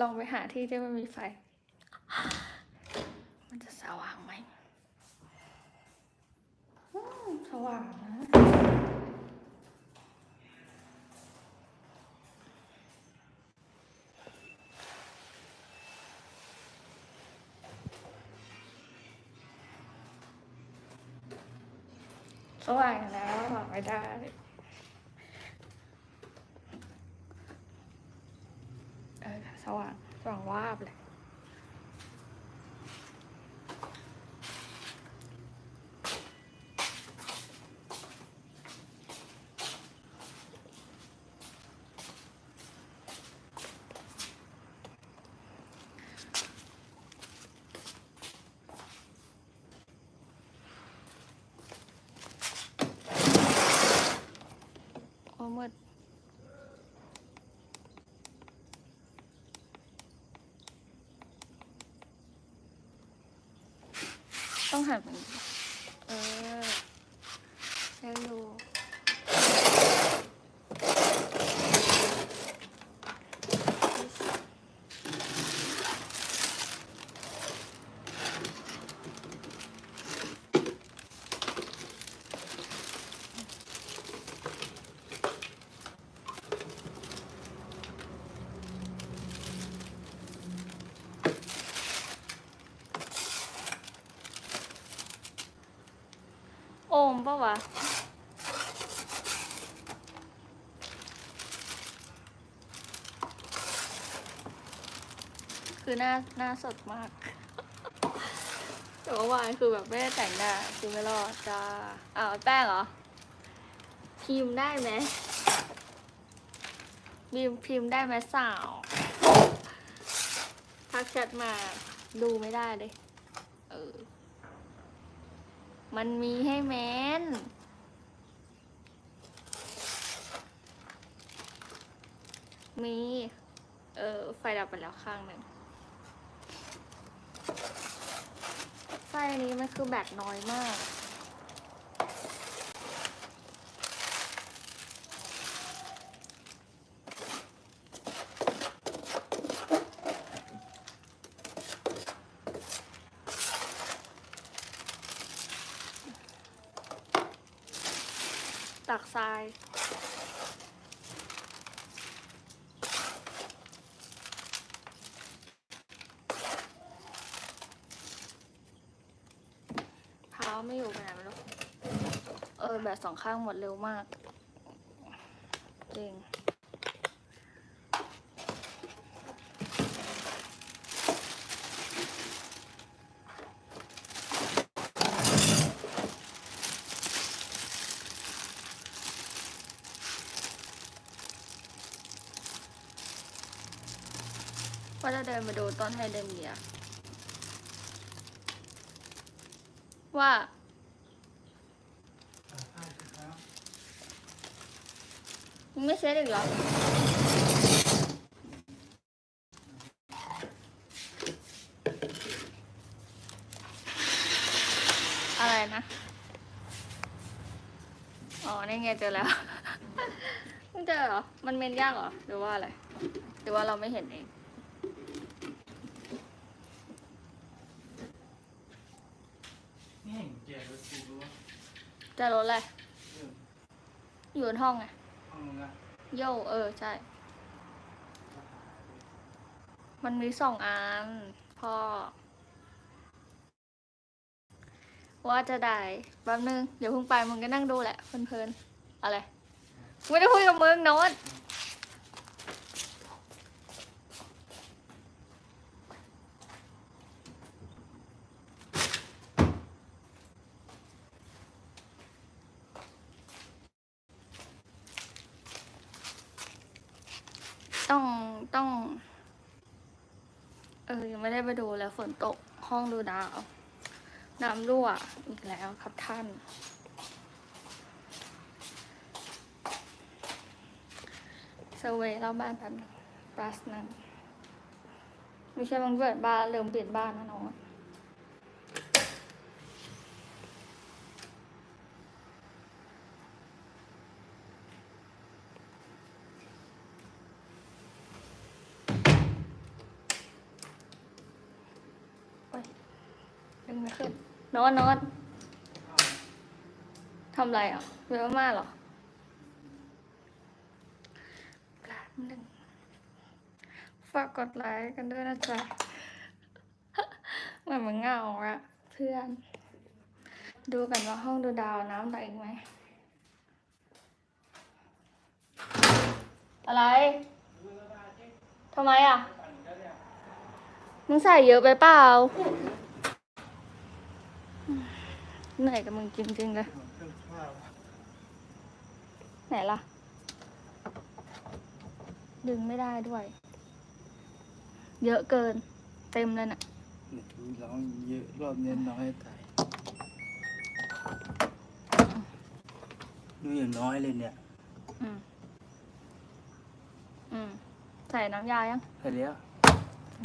ลองไปหาที่ที่ไมันมีไฟ มันจะสว่างไหมสว่างนะ สว่างแล้วบอกไม่ได้ เออสว่างสว่างวาบเลย โอ้มืด ต้องหันมันเออเร็วอยู่ โอมปะวะคือหน้าหน้าสดมาก แต่ว่าวานคือแบบไม่ได้แต่งหน้าคือไม่รอดจ้าอ้าวแป้งเหรอ พิมพ์ได้ไหมบีมพิมพ์ได้ไหมสาว ทักแชทมาดูไม่ได้เลยเออ มันมีให้แมนมี เออ ไฟดับไปแล้วข้างหนึ่ง ไฟอันนี้มันคือแบตน้อยมาก ตักทรายเท้าไม่อยู่ไปไหนไม่รู้ เออ แบบสองข้างหมดเร็วมาก จริง จะเดินมาดูต้นไฮเดรเมีย ว่ามึงไม่เช็ดอีกเหรออะไรนะ อ๋อ นี่ไงเจอแล้ว มึงเจอเหรอ มันเมนยากเหรอ หรือว่าอะไร หรือว่าเราไม่เห็นเอง นี่เห็นแกรถกูรู้ว่า เจะรถอะไรเอออยู่บนห้องไงห้องมึงอะโยเออ ใช่ มันมีสองอันพ่อ ว่าจะได้แป๊บนึง เดี๋ยวเพิ่งไปมึงก็นั่งดูแหละเพลินๆอะไร ไม่ได้คุยกับมึงโน้ต ต้องต้อง เออยังไม่ได้ไปดูแล้วฝนตกห้องดูดาว น้ำรั่วอีกแล้วครับท่าน เซเวยรอบบ้านแป๊บนึงปลัสนั้นไม่ใช่บังเกิดบ้านเริ่มเปลี่ยนบ้านนะน้อง โนอนโนอนทำอะไรอะเยอะมากเหรอแป๊บนึงฝากกดไลค์กันด้วยนะจ๊ะเหมือนมันเหงาอะเพื่อน ดูกันว่าห้องดูดาวน้ำไหลอีกไหม อะไรทำไมอะ มึงใส่เยอะไปเปล่า เหนื่อยกับมึงจริงๆเลยไหนล่ะ ดึงไม่ได้ด้วย เยอะเกิน เต็มเลยน่ะเนี่ยดูร้องเยอะรอบนี้น้อยตายดูอย่างน้อยเลยเนี่ย อืม อืม ใส่น้ำยายัง ใส่แล้ว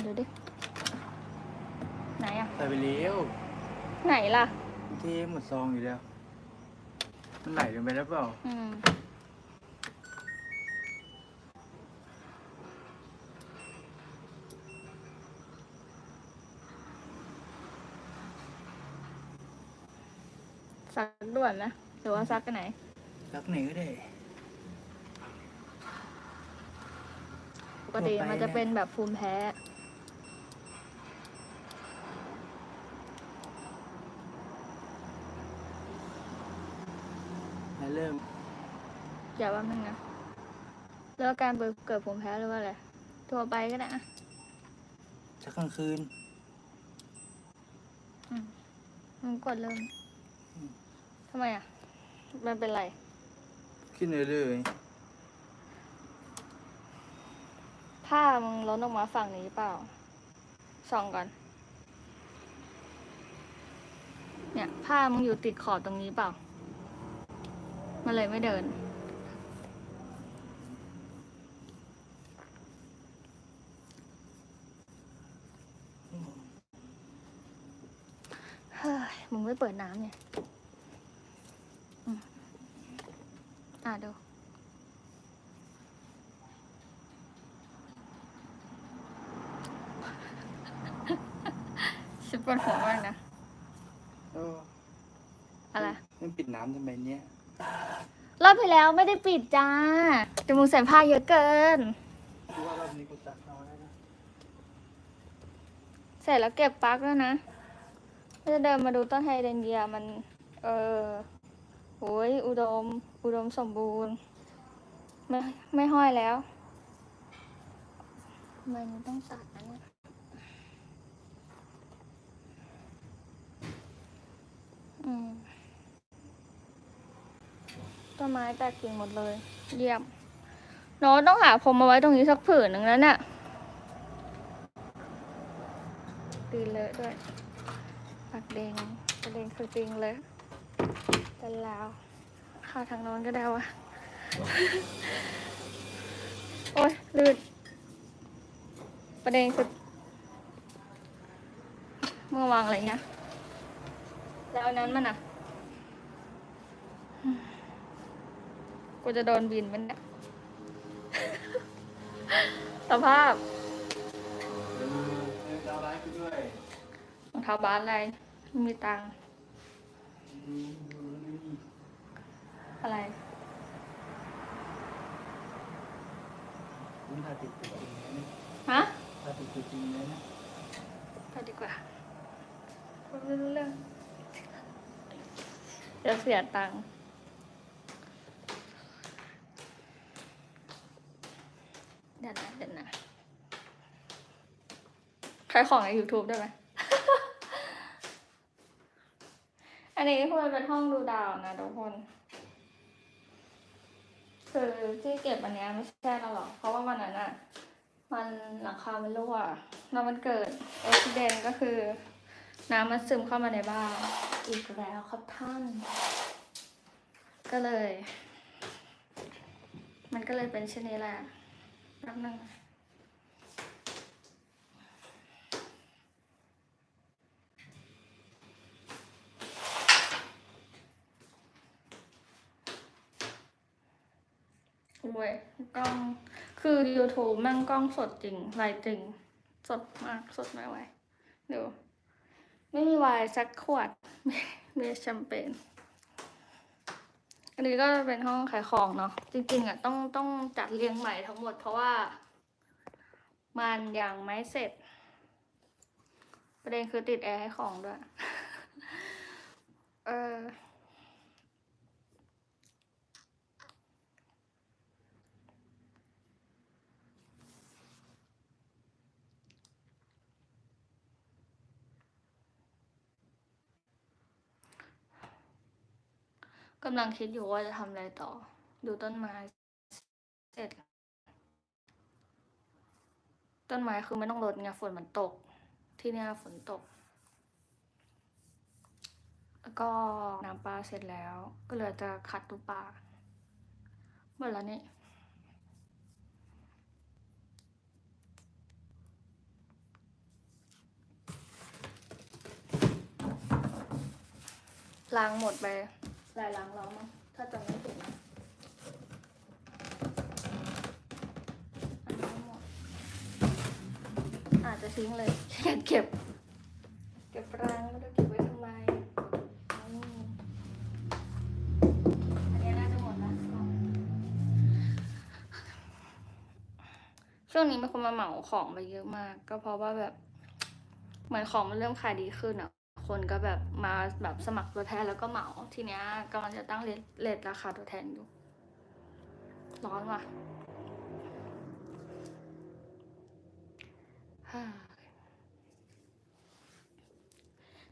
ดูดิ ไหนอะ ใส่ไปแล้ว ไหนล่ะเท หมดซองอยู่แล้ว มันไหลลงไปแล้วเปล่า อืมซักด่วนนะหรือว่าซักกันไหน รักไหนก็ได้ ปกติทั่วไปมันจะเนี่ยเป็นแบบภูมิแพ้ แล้ว เริ่มอย่าว่ามึงนะแล้วอาการเกิดภูมิแพ้หรือว่าอะไรทั่วไปก็ได้อะชักกลางคืนมึงกดเริ่มทำไมอะ มันเป็นไร ขึ้นเรื่อยผ้ามึงล้นออกมาฝั่งนี้เปล่าส่องก่อน เนี่ย ผ้ามึงอยู่ติดขอบตรงนี้เปล่า มันเลยไม่เดิน เฮ้ย มึงไม่เปิดน้ำเนี่ยอืมอะดูฉันปวดหัวมากนะๆเอออะไร มันปิดน้ำทำไมเนี่ย รอบที่แล้วไม่ได้ปิดจ้าแต่มึงใส่ผ้าเยอะเกินดูว่ารอบนี้กูตักน้อยแล้วนะใส่แล้วเก็บปลั๊กด้วยนะก็จะเดินมาดูต้นไฮเดรนเยียมัน เออโอ้ยอุดม อุดมสมบูรณ์ ไม่ไม่ห้อยแล้ว มันต้องตัดนะเนี่ยอืม ต้นไม้แตกกิ่งหมดเลย เยี่ยมน้ตต้องหาผมมาไว้ตรงนี้สักผืนหนึ่งแล้วเนี่ยตีเลอะด้วยปากแดงประเด็นคือตีนเลอะแต่แล้วข้าทางโน้นก็ได้วะโอ๊ยลืดประเด็นคือเมื่อวางอะไรเงี้ยแล้วนนั้นมันอะ กูจะโดนบินมันเนี่ยสภาพรองเท้าบาสอะไรไม่มีตังค์อะไรมันถ่าติดตัวฮะถ่าติดตัวจริงเลยนะไปดีกว่าไม่รู้เรื่องเดี๋ยวเสียตังค์เดี๋ยวนะเดี๋ยวนะ ขายของใน YouTube ได้ไหม อันนี้ควรเป็นห้องดูดาวนะทุกคน คือที่เก็บอันเนี้ยไม่ใช่เราหรอก เพราะว่าวันนั้นอะมันหลังคา มันรั่วแล้วมันเกิดอุบิเหตุก็คือ น้ำมันซึมเข้ามาในบ้านอีกแล้วครับท่าน ก็เลย มันก็เลยเป็นเช่นนี้แหละแป๊บนึง เว้ยกล้องคือ YouTube แม่งกล้องสดจริงไลฟ์จริง สดมากสดไม่ไหวเดี๋ยวไม่มีไวน์สักขวดมีแชมเปญอันนี้ก็เป็นห้องขายของเนาะจริงๆอะต้องต้องจัดเรียงใหม่ทั้งหมด เพราะว่า มันยังไม่เสร็จ ประเด็นคือติดแอร์ให้ของด้วย เออ กำลังคิดอยู่ว่าจะทำอะไรต่อ ดูต้นไม้เสร็จต้นไม้คือไม่ต้องรดไงฝนมันตก ที่เนี่ยฝนตก แล้วก็น้ำปลาเสร็จแล้ว ก็เหลือจะขัดตูปลาหมดแล้วนี่ล้างหมดไป ลายล้างแล้วมั้งถ้าจำไม่ผิดนะอันนี้หมดอาจจะทิ้งเลยแค่เก็บ เก็บรังไม่รู้เก็บไว้ทำไมอันนี้น่าจะหมดแล้วช่วงนี้มีคนมาเหมาของไปเยอะมาก ก็เพราะว่าแบบ เหมือนของมันเริ่มขายดีขึ้นอะ คนก็แบบมาแบบสมัครตัวแทนแล้วก็เหมาทีเนี้ยกำลังจะตั้งเลทเลทราคาตัวแทนอยู่ ร้อนว่ะ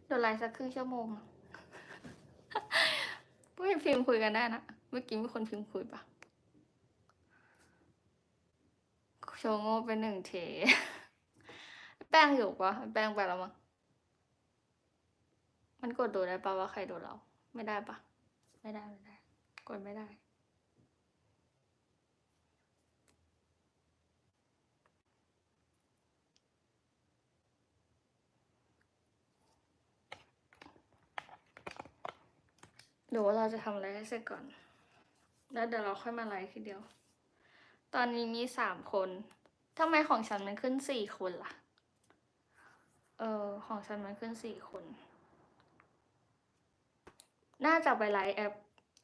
เดี๋ยวไลฟ์สักครึ่งชั่วโมงพวกพิมพ์คุยกันได้นะ เมื่อกี้มีคนพิมพ์คุยปะโชว์โง่เป็นหนึ่งเท แป้งอยู่ปะแป้งไปแล้วมั้ง มันกดดูได้ปะว่าใครดูเรา ไม่ได้ปะไม่ได้ไม่ได้ กดไม่ได้ หรือว่าเราจะทำอะไรให้เสร็จก่อน แล้วเดี๋ยวเราค่อยมาไลฟ์ทีเดียว ตอนนี้มีสามคนทำไมของฉันมันขึ้นสี่คนล่ะ เออ ของฉันมันขึ้นสี่คน น่าจะไปไลฟ์แอป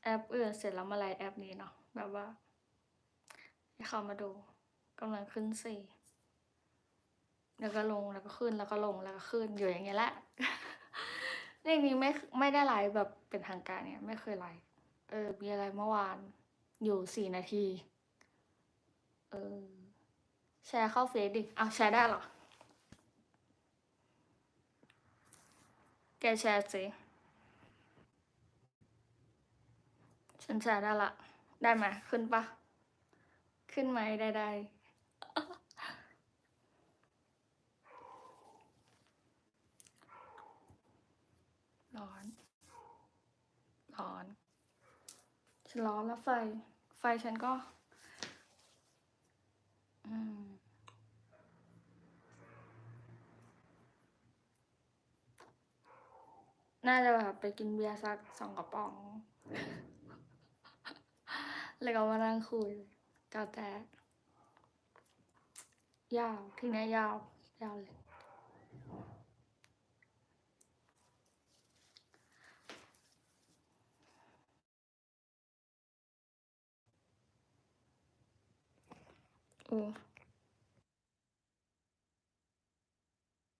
แอปอื่นเสร็จแล้วมาไลฟ์แอปนี้เนาะแบบว่าให้เขามาดูกำลังขึ้นสี่แล้วก็ลงแล้วก็ขึ้นแล้วก็ลงแล้วก็ขึ้นอยู่อย่างเงี้ยแหละเรื่นี้ไม่ไม่ได้ไลฟ์แบบเป็นทางการเนี่ย ไม่เคยไลฟ์เออมีอะไรเมื่อวานอยู่สี่นาที เออ แชร์เข้าเฟซดิอ้าวแชร์ได้เหรอ แกแชร์สิ ฉันแชร์ได้ละ ได้ไหมขึ้นปะขึ้นไหมได้ได้ร้อน ร้อน ฉันร้อนแล้วไฟ ไฟฉันก็ อืมน่าจะแบบไปกินเบียร์สักสองกระป๋อง แล้วก็มานั่งคุยกับแต่ยาวทีนี้ยยาวยาวเลยโอ้